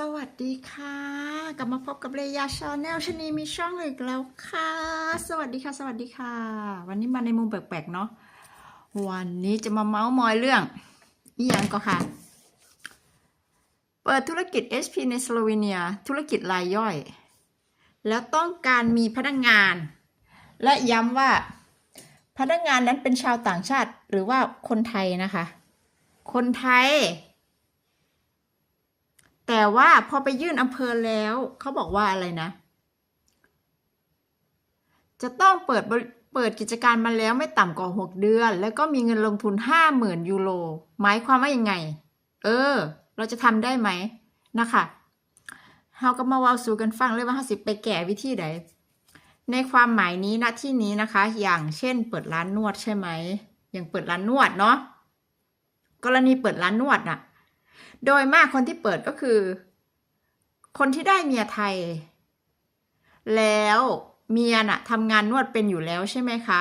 สวัสดีค่ะ กลับมาพบกับเรยาชาแนลชนีมีช่องอีกแล้วค่ะ สวัสดีค่ะ สวัสดีค่ะ วันนี้มาในมุมแปลกๆเนาะวันนี้จะมาเมาส์มอยเรื่องอีหยังก็ค่ะ เปิดธุรกิจ SP ในสโลวีเนีย ธุรกิจรายย่อย แล้วต้องการมีพนักงาน และย้ำว่าพนักงานนั้นเป็นชาวต่างชาติหรือว่าคนไทยนะคะ คนไทย แต่ว่าพอไปยื่นอำเภอแล้วเขาบอกว่าอะไรนะ จะต้องเปิดเปิดกิจการมาแล้วไม่ต่ำกว่า 6 เดือน แล้วก็มีเงินลงทุน 50,000 ยูโรหมายความว่ายังไง เออ เราจะทำได้ไหมนะคะเฮาก็มาว้าสู่กันฟังเลยว่าเฮาสิไปแก่วิธีใดในความหมายนี้ณที่นี้นะคะ อย่างเช่น เปิดร้านนวดใช่ไหมอย่างเปิดร้านนวดเนาะกรณีเปิดร้านนวดน่ะ โดยมากคนที่เปิดก็คือ คนที่ได้เมียไทย แล้วเมียน่ะทำงานนวดเป็นอยู่แล้วใช่ไหมคะ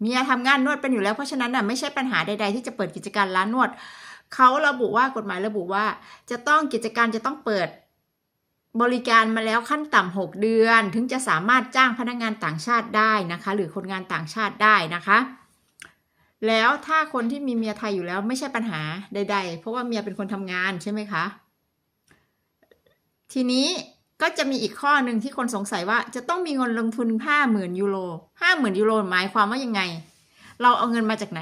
เมียทำงานนวดเป็นอยู่แล้วเพราะฉะนั้นน่ะไม่ใช่ปัญหาใด ๆ ที่จะเปิดกิจการร้านนวดเขาระบุว่ากฎหมายระบุว่า จะต้องกิจการจะต้องเปิดบริการมาแล้วขั้นต่ำหกเดือน ถึงจะสามารถจ้างพนักงานต่างชาติได้นะคะ หรือคนงานต่างชาติได้นะคะ แล้วถ้าคนที่มีเมียไทยอยู่แล้วไม่ใช่ปัญหาใด ๆ เพราะว่าเมียเป็นคนทำงานใช่ไหมคะ ทีนี้ก็จะมีอีกข้อหนึ่งที่คนสงสัยว่าจะต้องมีเงินลงทุนห้าหมื่นยูโรห้าหมื่นยูโรหมายความว่ายังไง เราเอาเงินมาจากไหน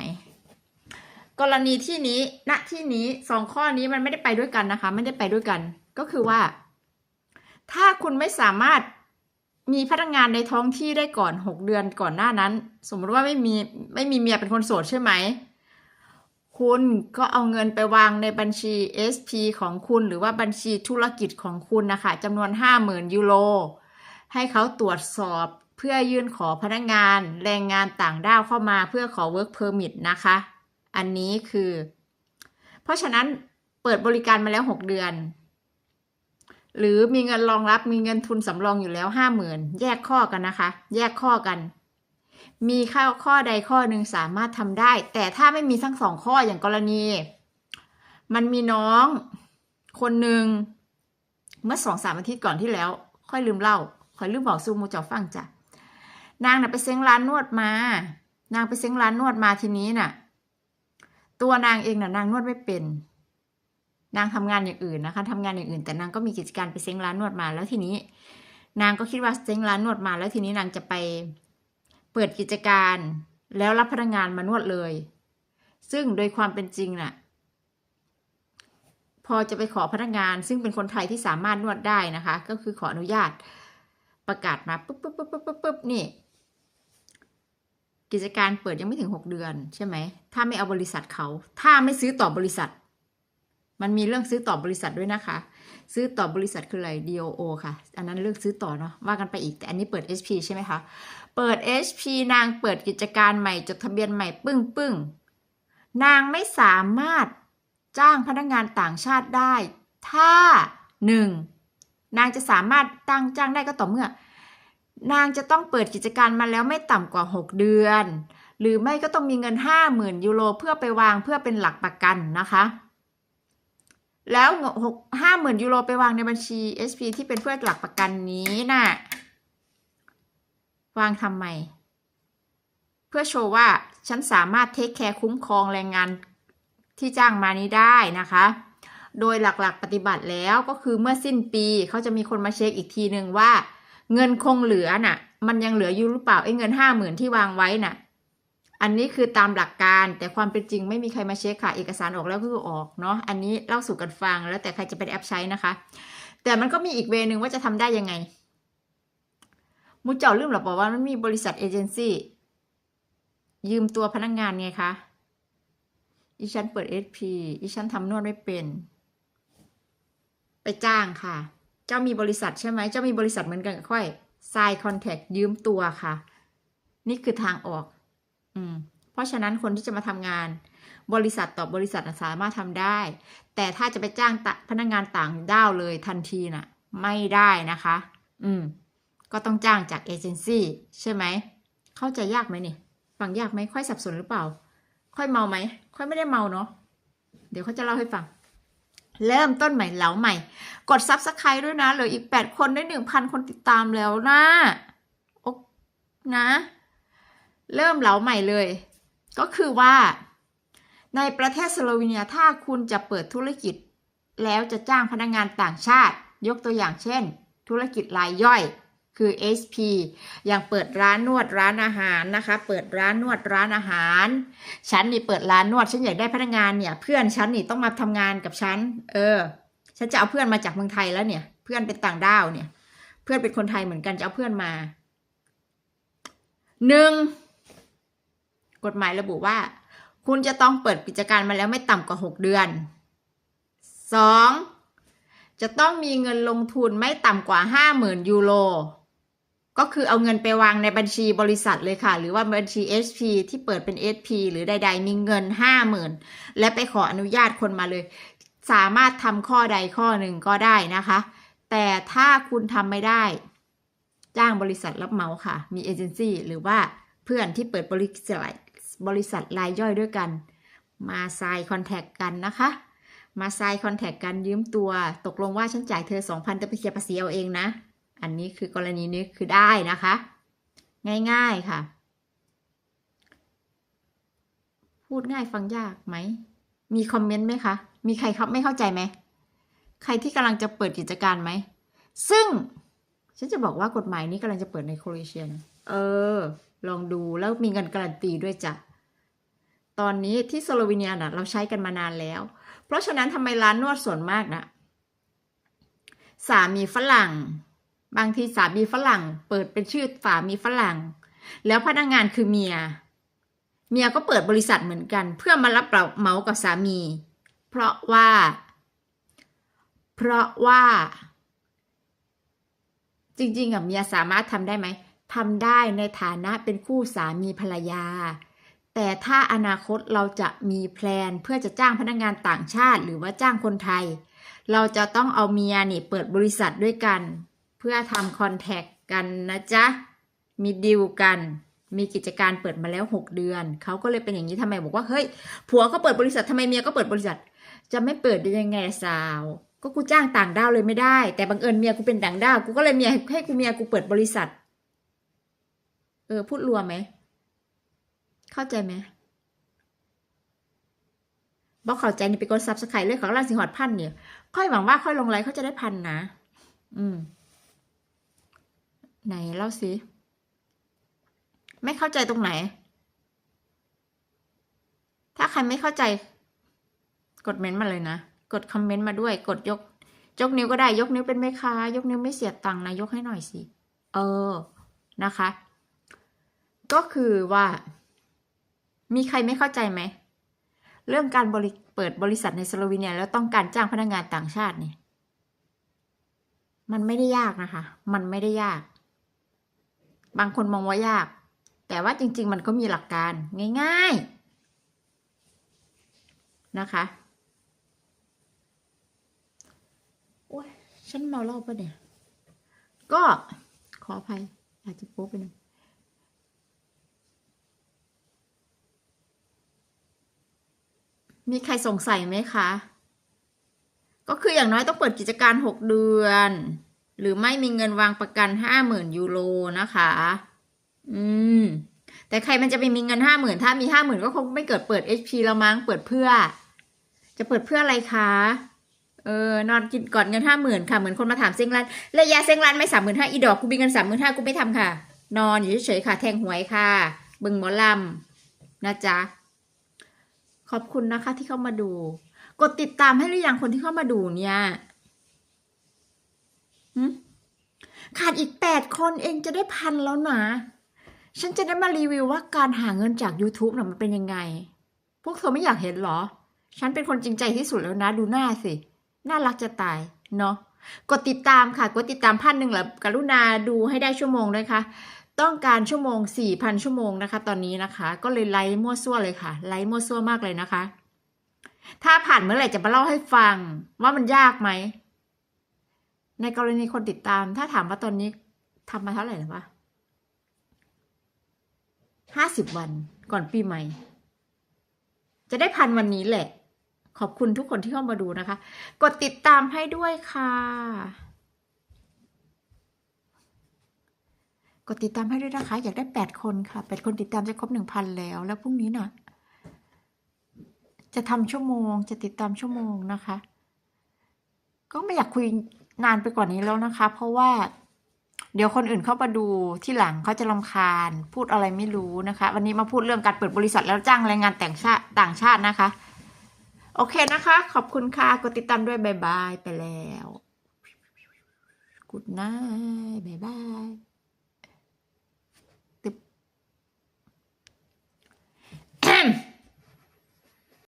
กรณีที่นี้ณที่นี้สองข้อนี้มันไม่ได้ไปด้วยกันนะคะ ไม่ได้ไปด้วยกัน ก็คือว่า ถ้าคุณไม่สามารถ มีพนักงานในท้องที่ได้ก่อนหกเดือนก่อนหน้านั้น สมมติว่าไม่มีไม่มีเมียเป็นคนโสดใช่ไหม คุณก็เอาเงินไปวางในบัญชี SP ของคุณหรือว่าบัญชีธุรกิจของคุณนะคะจำนวน 50,000 ยูโร ให้เขาตรวจสอบเพื่อยื่นขอพนักงานแรงงานต่างด้าวเข้ามาเพื่อขอ work permit นะคะ อันนี้คือ เพราะฉะนั้นเปิดบริการมาแล้ว 6 เดือน หรือมีเงินรองรับมีเงินทุนสำรองอยู่แล้วห้าหมื่นแยกข้อกันนะคะ แยกข้อกัน มีข้อข้อใดข้อหนึ่งสามารถทำได้ แต่ถ้าไม่มีทั้งสองข้ออย่างกรณี มันมีน้องคนหนึ่งเมื่อสองสามอาทิตย์ก่อนที่แล้ว ค่อยลืมเล่าค่อยลืมบอกซูมูเจ้าฟังจ้ะนางน่ะไปเซ้งร้านนวดมา นางไปเซ้งร้านนวดมาทีนี้น่ะ ตัวนางเองน่ะนางนวดไม่เป็น นางทำงานอย่างอื่นนะคะทำงานอย่างอื่น แต่นางก็มีกิจการไปเซ้งร้านนวดมา แล้วทีนี้ นางก็คิดว่าเซ้งร้านนวดมา แล้วทีนี้นางจะไปเปิดกิจการ แล้วรับพนักงานมานวดเลย ซึ่งโดยความเป็นจริงน่ะ พอจะไปขอพนักงาน ซึ่งเป็นคนไทยที่สามารถนวดได้นะคะ ก็คือขออนุญาตประกาศมาปุ๊บปุ๊บปุ๊บปุ๊บปุ๊บปุ๊บนี่ กิจการเปิดยังไม่ถึงหกเดือนใช่ไหมถ้าไม่เอาบริษัทเขา ถ้าไม่ซื้อต่อบริษัท มันมีเรื่องซื้อต่อบริษัทด้วยนะคะ ซื้อต่อบริษัทคืออะไร DOO ค่ะ อันนั้นเรื่องซื้อต่อเนาะว่ากันไปอีกแต่อันนี้เปิด HP ใช่ไหมคะ เปิด HP นางเปิดกิจการใหม่จดทะเบียนใหม่ปึ้งปึ้งนางไม่สามารถจ้างพนักงานต่างชาติได้ ถ้าหนึ่งนางจะสามารถตั้งจ้างได้ก็ต่อเมื่อ นางจะต้องเปิดกิจการมาแล้วไม่ต่ำกว่า 6 เดือน หรือไม่ก็ต้องมีเงิน 50,000 ยูโรเพื่อไปวางเพื่อเป็นหลักประกันนะคะ แล้วหกห้าหมื่นยูโรไปวางในบัญชี SP ที่เป็นเพื่อหลักประกันนี้น่ะ วางทำไม เพื่อโชว์ว่าฉันสามารถเทคแคร์คุ้มครองแรงงานที่จ้างมานี้ได้นะคะ โดยหลักๆปฏิบัติแล้วก็คือเมื่อสิ้นปีเขาจะมีคนมาเช็คอีกทีหนึ่งว่า เงินคงเหลือน่ะ มันยังเหลืออยู่หรือเปล่าไอ้เงินห้าหมื่นที่วางไว้น่ะ อันนี้คือตามหลักการแต่ความเป็นจริงไม่มีใครมาเช็คค่ะ เอกสารออกแล้วก็คือออกเนาะอันนี้เล่าสู่กันฟังแล้วแต่ใครจะเป็นแอปใช้นะคะ แต่มันก็มีอีกเวนึงว่าจะทำได้ยังไงมูเจ้าลืมหรอบอกว่ามันมีบริษัทเอเจนซี่ยืมตัวพนักงงานไงคะอีฉันเปิดเอสพีอีฉันทำนวดไม่เป็น ไปจ้างค่ะ เจ้ามีบริษัทใช่ไหมเจ้ามีบริษัทเหมือนกันกับค่อย sign contract ยืมตัวค่ะ นี่คือทางออก อืมเพราะฉะนั้นคนที่จะมาทำงาน บริษัทต่อบริษัทสามารถทำได้ แต่ถ้าจะไปจ้างพนักงานต่างด้าวเลยทันทีน่ะ ไม่ได้นะคะ อืม ก็ต้องจ้างจากเอเจนซี่ใช่ไหม เข้าใจยากไหมนี่ฟังยากไหมค่อยสับสนหรือเปล่า ค่อยเมาไหมค่อยไม่ได้เมาเนาะเดี๋ยวเขาจะเล่าให้ฟังเริ่มต้นใหม่เหลาใหม่ กด Subscribe ด้วยนะเหลืออีก8คนได้1,000คนติดตามแล้วนะโอ๊นะ เริ่มเหลาใหม่เลย ก็คือว่า ในประเทศสโลวีเนียถ้าคุณจะเปิดธุรกิจ แล้วจะจ้างพนักงานต่างชาติ ยกตัวอย่างเช่น ธุรกิจรายย่อยคือ SP อย่างเปิดร้านนวดร้านอาหารนะคะ เปิดร้านนวดร้านอาหาร ฉันนี่เปิดร้านนวด ฉันอยากได้พนักงานเนี่ย เพื่อนฉันนี่ต้องมาทำงานกับฉัน เออ ฉันจะเอาเพื่อนมาจากเมืองไทยแล้วเนี่ย เพื่อนเป็นต่างด้าวเนี่ย เพื่อนเป็นคนไทยเหมือนกันจะเอาเพื่อนมาหนึ่ง กฎหมายระบุว่า คุณจะต้องเปิดกิจการมาแล้วไม่ต่ำกว่าหกเดือนสองจะต้องมีเงินลงทุนไม่ต่ำกว่าห้าหมื่นยูโร ก็คือเอาเงินไปวางในบัญชีบริษัทเลยค่ะ หรือว่าบัญชี SP ที่เปิดเป็น SP หรือใด ๆ มีเงินห้าหมื่นและไปขออนุญาตคนมาเลย สามารถทำข้อใดข้อหนึ่งก็ได้นะคะ แต่ถ้าคุณทำไม่ได้ จ้างบริษัทรับเหมาค่ะ มีเอเจนซี่หรือว่าเพื่อนที่เปิดบริษัท บริษัทรายย่อยด้วยกัน มาไซน์คอนแทคกันนะคะ มาไซน์คอนแทคกันยืมตัว ตกลงว่าฉันจ่ายเธอ 2,000แต่ไปเคลียร์ภาษีเอาเองนะ อันนี้คือกรณีนี้คือได้นะคะ ง่ายๆค่ะ พูดง่ายฟังยากไหม มีคอมเมนต์ไหมคะ มีใครครับไม่เข้าใจไหม ใครที่กำลังจะเปิดกิจการไหม ซึ่ง ฉันจะบอกว่ากฎหมายนี้กำลังจะเปิดในโครเอเชียนะเออ ลองดูแล้วมีเงินการันตีด้วยจ้ะตอนนี้ที่สโลวีเนียน่ะเราใช้กันมานานแล้ว เพราะฉะนั้นทำไมร้านนวดส่วนมากนะสามีฝรั่ง บางทีสามีฝรั่ง เปิดเป็นชื่อสามีฝรั่ง แล้วพนักงานคือเมีย เมียก็เปิดบริษัทเหมือนกัน เพื่อมารับเหมากับสามี เพราะว่า เพราะว่า จริงๆอะเมียสามารถทำได้ไหม ทำได้ในฐานะเป็นคู่สามีภรรยา แต่ถ้าอนาคตเราจะมีแพลนเพื่อจะจ้างพนักงานต่างชาติ หรือว่าจ้างคนไทย เราจะต้องเอาเมียนี่เปิดบริษัทด้วยกัน เพื่อทำคอนแทคกันนะจ๊ะ มีดีลกันมีกิจการเปิดมาแล้ว 6 เดือน เขาก็เลยเป็นอย่างนี้ทำไมบอกว่าเฮ้ยผัวก็เปิดบริษัททำไมเมียก็เปิดบริษัท จะไม่เปิดได้ยังไงสาว ก็กูจ้างต่างด้าวเลยไม่ได้ แต่บังเอิญเมียกูเป็นต่างด้าวกูก็เลยเมียให้กูเมียกูเปิดบริษัท เออ พูดรวมไหม เข้าใจไหมบอกเข้าใจนี่ไปกดซับสไครต์เลยของรานสิหอดพันเนี่ย ค่อยหวังว่าค่อยลงไลค์เขาจะได้พันนะ อืม ไหนเล่าสิ ไม่เข้าใจตรงไหน ถ้าใครไม่เข้าใจ กดเมนต์มาเลยนะ กดคอมเมนต์มาด้วย กดยก ยกนิ้วก็ได้ ยกนิ้วเป็นไหมคะ ยกนิ้วไม่เสียตังค์นะ ยกให้หน่อยสิ เออ นะคะ ก็คือว่า มีใครไม่เข้าใจไหม เรื่องการบริเปิดบริษัทในสโลวีเนีย แล้วต้องการจ้างพนักงานต่างชาติเนี่ยมันไม่ได้ยากนะคะ มันไม่ได้ยาก บางคนมองว่ายาก แต่ว่าจริง ๆ มันก็มีหลักการง่าย ๆ นะคะโอ้ยฉันเมาเหล้าปะเนี่ย ก็ขออภัยอาจจะโป๊ไปหน่อ มีใครสงสัยไหมคะ ก็คืออย่างน้อยต้องเปิดกิจการหกเดือน หรือไม่มีเงินวางประกันห้าหมื่นยูโรนะคะ อืม แต่ใครมันจะไปมีเงินห้าหมื่นถ้ามีห้าหมื่นก็คงไม่เกิดเปิด HP แล้วมั้ง เปิดเพื่อ จะเปิดเพื่ออะไรคะ เออนอนกินก่อนเงินห้าหมื่นค่ะ เหมือนคนมาถามเซ็งร้านระยะเซ็งร้านไม่สามหมื่นห้าอีดอกกูมีเงินสามหมื่นห้ากูไม่ทำค่ะ นอนอยู่เฉยๆค่ะ แทงหวยค่ะ บึงหมอลำนะจ๊ะ อบคุณนะคะที่เข้ามาดู กดติดตามให้หรือยังคนที่เข้ามาดูเนี่ยขาดอีกแปดคนเองจะได้พันแล้วนะฉันจะได้มารีวิวว่าการหาเงินจาก YouTube น่ะมันเป็นยังไง พวกเธอไม่อยากเห็นเหรอ ฉันเป็นคนจริงใจที่สุดแล้วนะ ดูหน้าสิ น่ารักจะตาย เนาะ กดติดตามค่ะ กดติดตามพันหนึ่งแล้วกรุณาดูให้ได้ชั่วโมงด้วยค่ะ ต้องการชั่วโมงสี่พันชั่วโมงนะคะ ตอนนี้นะคะ ก็เลยไลฟ์มั่วซั่วเลยค่ะ ไลฟ์มั่วซั่วมากเลยนะคะ ถ้าผ่านเมื่อไหร่จะมาเล่าให้ฟังว่ามันยากไหม ในกรณีคนติดตาม ถ้าถามว่าตอนนี้ทำมาเท่าไหร่แล้ววะห้าสิบวันก่อนปีใหม่ จะได้พันวันนี้แหละ ขอบคุณทุกคนที่เข้ามาดูนะคะ กดติดตามให้ด้วยค่ะ กดติดตามให้ด้วยนะคะ อยากได้แปดคนค่ะแปดคนติดตามจะครบหนึ่งพันแล้ว แล้วพรุ่งนี้น่ะ จะทำชั่วโมง จะติดตามชั่วโมงนะคะ ก็ไม่อยากคุยนานไปกว่านี้แล้วนะคะ เพราะว่า เดี๋ยวคนอื่นเข้ามาดูที่หลังเขาจะรำคาญ พูดอะไรไม่รู้นะคะ วันนี้มาพูดเรื่องการเปิดบริษัทแล้วจ้างแรงงานแต่างชาติต่างชาตินะคะ โอเคนะคะ ขอบคุณค่ะ กดติดตามด้วยบายบายไปแล้วกุดไนบายบาย